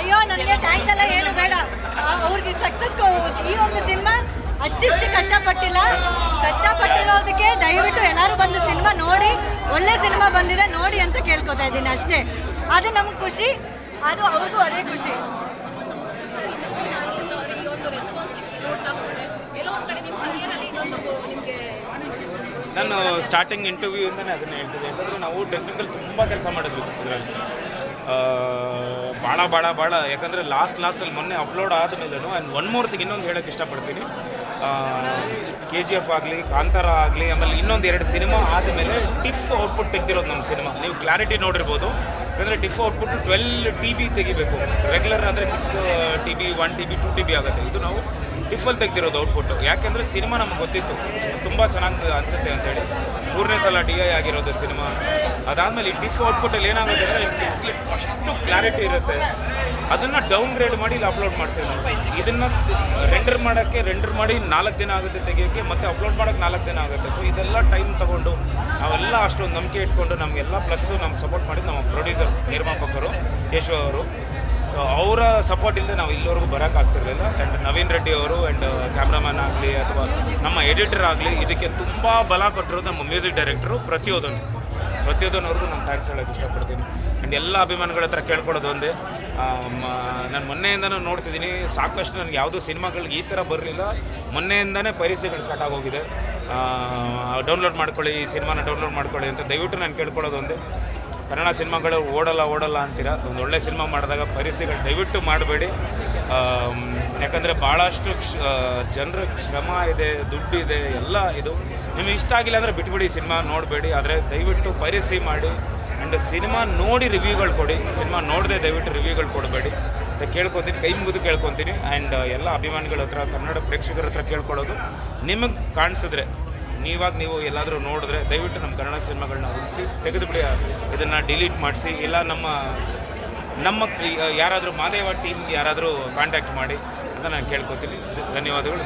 ಅಯ್ಯೋ, ನನಗೆ ಥ್ಯಾಂಕ್ಸ್ ಎಲ್ಲ ಏನು ಬೇಡ. ಅವ್ರಿಗೆ ಸಕ್ಸಸ್ ಈ ಒಂದು ಸಿನಿಮಾ ಅಷ್ಟಿಷ್ಟು ಕಷ್ಟಪಟ್ಟಿಲ್ಲ. ಕಷ್ಟಪಟ್ಟಿರೋದಕ್ಕೆ ದಯವಿಟ್ಟು ಎಲ್ಲರೂ ಬಂದು ಸಿನಿಮಾ ನೋಡಿ, ಒಳ್ಳೆ ಸಿನಿಮಾ ಬಂದಿದೆ, ನೋಡಿ ಅಂತ ಕೇಳ್ಕೊತಾ ಇದ್ದೀನಿ ಅಷ್ಟೇ. ಅದು ನಮ್ಗೆ ಖುಷಿ, ಅದು ಅವ್ರಿಗೂ ಅದೇ ಖುಷಿ. ನಾನು ಸ್ಟಾರ್ಟಿಂಗ್ ಇಂಟರ್ವ್ಯೂ ಇಂದನೇ ಅದನ್ನ ಹೇಳ್ತಿದ್ದೆ. ಯಾಕಂದ್ರೆ ನಾವು ಟೆಕ್ನಿಕಲ್ ತುಂಬ ಕೆಲಸ ಮಾಡಿದ್ವಿ ಇದರಲ್ಲಿ. ಭಾಳ ಭಾಳ ಭಾಳ ಯಾಕಂದರೆ ಲಾಸ್ಟ್ ಲಾಸ್ಟಲ್ಲಿ ಮೊನ್ನೆ ಅಪ್ಲೋಡ್ ಆದಮೇಲೂ ಆ್ಯಂಡ್ ಒನ್ ಮೋರ್ ಇನ್ನೊಂದು ಹೇಳೋಕ್ಕೆ ಇಷ್ಟಪಡ್ತೀನಿ. ಕೆ ಜಿ ಎಫ್ ಆಗಲಿ, ಕಾಂತಾರ ಆಗಲಿ, ಆಮೇಲೆ ಇನ್ನೊಂದು ಎರಡು ಸಿನಿಮಾ ಆದಮೇಲೆ ಟಿಫ್ ಔಟ್ಪುಟ್ ತೆಗ್ದಿರೋದು ನಮ್ಮ ಸಿನಿಮಾ ನೀವು ಕ್ಲಾರಿಟಿ ನೋಡಿರ್ಬೋದು. ಯಾಕಂದರೆ ಡಿಫೋ ಔಟ್ಪುಟ್ ಟ್ವೆಲ್ ಟಿ ಬಿ ತೆಗಿಬೇಕು. ರೆಗ್ಯುಲರ್ ಅಂದರೆ six T B one T B two T B ಆಗುತ್ತೆ. ಇದು ನಾವು ಡಿಫಲ್ ತೆಗ್ದಿರೋದು ಔಟ್ಪುಟ್ಟು ಯಾಕೆಂದರೆ ಸಿನಿಮಾ ನಮ್ಗೆ ಗೊತ್ತಿತ್ತು. ತುಂಬ ಚೆನ್ನಾಗಿ ಅನಿಸುತ್ತೆ ಅಂತೇಳಿ. ಮೂರನೇ ಸಲ ಡಿ ಐ ಆಗಿರೋದು ಸಿನಿಮಾ ಅದಾದಮೇಲೆ ಈ ಟಿಫ್ ಔಟ್ಪುಟ್ಟಲ್ಲಿ ಏನಾಗುತ್ತೆ ಅಂದರೆ ನಿಮ್ಗೆ ಅಷ್ಟು ಕ್ಲಾರಿಟಿ ಇರುತ್ತೆ. ಅದನ್ನು ಡೌನ್ ಗ್ರೇಡ್ ಮಾಡಿ ಇಲ್ಲಿ ಅಪ್ಲೋಡ್ ಮಾಡ್ತೀವಿ ಇದನ್ನು ರೆಂಡರ್ ಮಾಡೋಕ್ಕೆ ರೆಂಡರ್ ಮಾಡಿ ನಾಲ್ಕು ದಿನ ಆಗುತ್ತೆ ತೆಗಿಯೋಕ್ಕೆ, ಮತ್ತೆ ಅಪ್ಲೋಡ್ ಮಾಡೋಕ್ಕೆ ನಾಲ್ಕು ದಿನ ಆಗುತ್ತೆ. ಸೊ ಇದೆಲ್ಲ ಟೈಮ್ ತಗೊಂಡು ನಾವೆಲ್ಲ ಅಷ್ಟೊಂದು ನಂಬಿಕೆ ಇಟ್ಕೊಂಡು ನಮಗೆಲ್ಲ ಪ್ಲಸ್ಸು ನಮ್ಗೆ ಸಪೋರ್ಟ್ ಮಾಡಿ ನಮ್ಮ ಪ್ರೊಡ್ಯೂಸರ್ ನಿರ್ಮಾಪಕರು, ಕೇಶವ ಅವರು. ಸೊ ಅವರ ಸಪೋರ್ಟ್ ಇಲ್ಲದೆ ನಾವು ಇಲ್ಲಿವರೆಗೂ ಬರೋಕ್ಕಾಗ್ತಿರಲಿಲ್ಲ ಆ್ಯಂಡ್ ನವೀನ್ ರೆಡ್ಡಿ ಅವರು ಆ್ಯಂಡ್ ಕ್ಯಾಮ್ರಾಮನ್ ಆಗಲಿ ಅಥವಾ ನಮ್ಮ ಎಡಿಟರ್ ಆಗಲಿ ಇದಕ್ಕೆ ತುಂಬ ಬಲ ಕೊಟ್ಟಿರೋದು ನಮ್ಮ ಮ್ಯೂಸಿಕ್ ಡೈರೆಕ್ಟರು ಪ್ರತಿಯೊಂದನ್ನು ಪ್ರತಿಯೊಂದನವ್ರಿಗೂ ನಾನು ಥ್ಯಾಂಕ್ಸ್ ಹೇಳೋಕ್ಕೆ ಇಷ್ಟಪಡ್ತೀನಿ. ಆ್ಯಂಡ್ ಎಲ್ಲ ಅಭಿಮಾನಿಗಳ ಹತ್ರ ಕೇಳ್ಕೊಳ್ಳೋದು ಒಂದೇ. ನಾನು ಮೊನ್ನೆಯಿಂದನೂ ನೋಡ್ತಿದ್ದೀನಿ. ಸಾಕಷ್ಟು ನನಗೆ ಯಾವುದೂ ಸಿನಿಮಾಗಳಿಗೆ ಈ ಥರ ಬರಲಿಲ್ಲ. ಮೊನ್ನೆಯಿಂದನೇ ಪರಿಸ್ಥಿತಿಗಳು ಸ್ಟಾರ್ಟ್ ಆಗೋಗಿದೆ. ಡೌನ್ಲೋಡ್ ಮಾಡ್ಕೊಳ್ಳಿ, ಈ ಸಿನಿಮಾನ ಡೌನ್ಲೋಡ್ ಮಾಡ್ಕೊಳ್ಳಿ ಅಂತ ದಯವಿಟ್ಟು ನಾನು ಕೇಳ್ಕೊಳ್ಳೋದು ಒಂದೇ. ಕನ್ನಡ ಸಿನಿಮಾಗಳು ಓಡಲ್ಲ ಓಡಲ್ಲ ಅಂತೀರ? ಒಂದು ಒಳ್ಳೆ ಸಿನಿಮಾ ಮಾಡಿದಾಗ ಪರಿಸ್ಥಿತಿಗಳು ದಯವಿಟ್ಟು ಮಾಡಬೇಡಿ. ಯಾಕಂದರೆ ಭಾಳಷ್ಟು ಜನರ ಶ್ರಮ ಇದೆ, ದುಡ್ಡು ಇದೆ, ಎಲ್ಲ ಇದು. ನಿಮಗೆ ಇಷ್ಟ ಆಗಿಲ್ಲ ಅಂದರೆ ಬಿಟ್ಬಿಡಿ ಸಿನಿಮಾ ನೋಡಬೇಡಿ. ಆದರೆ ದಯವಿಟ್ಟು ಪರಿಸಿ ಮಾಡಿ ಆ್ಯಂಡ್ ಸಿನಿಮಾ ನೋಡಿ ರಿವ್ಯೂಗಳು ಕೊಡಿ. ಸಿನಿಮಾ ನೋಡದೆ ದಯವಿಟ್ಟು ರಿವ್ಯೂಗಳು ಕೊಡಬೇಡಿ. ಅಂತ ಕೇಳ್ಕೊತೀನಿ, ಕೈ ಮುಗಿದು ಕೇಳ್ಕೊತೀನಿ. ಆ್ಯಂಡ್ ಎಲ್ಲ ಅಭಿಮಾನಿಗಳ ಹತ್ರ, ಕನ್ನಡ ಪ್ರೇಕ್ಷಕರ ಹತ್ರ ಕೇಳ್ಕೊಳ್ಳೋದು ನಿಮಗೆ ಕಾಣಿಸಿದ್ರೆ. ನೀವಾಗ ನೀವು ಎಲ್ಲಾದರೂ ನೋಡಿದ್ರೆ ದಯವಿಟ್ಟು ನಮ್ಮ ಕನ್ನಡ ಸಿನಿಮಾಗಳನ್ನ ಉಳಿಸಿ ತೆಗೆದುಬಿಡಿ ಇದನ್ನು ಡಿಲೀಟ್ ಮಾಡಿಸಿ, ಇಲ್ಲ ನಮ್ಮ ನಮ್ಮ ಯಾರಾದರೂ ಮಾದೇವ ಟೀಮ್ ಯಾರಾದರೂ ಕಾಂಟ್ಯಾಕ್ಟ್ ಮಾಡಿ ಅಂತ ನಾನು ಕೇಳ್ಕೊತೀನಿ. ಧನ್ಯವಾದಗಳು.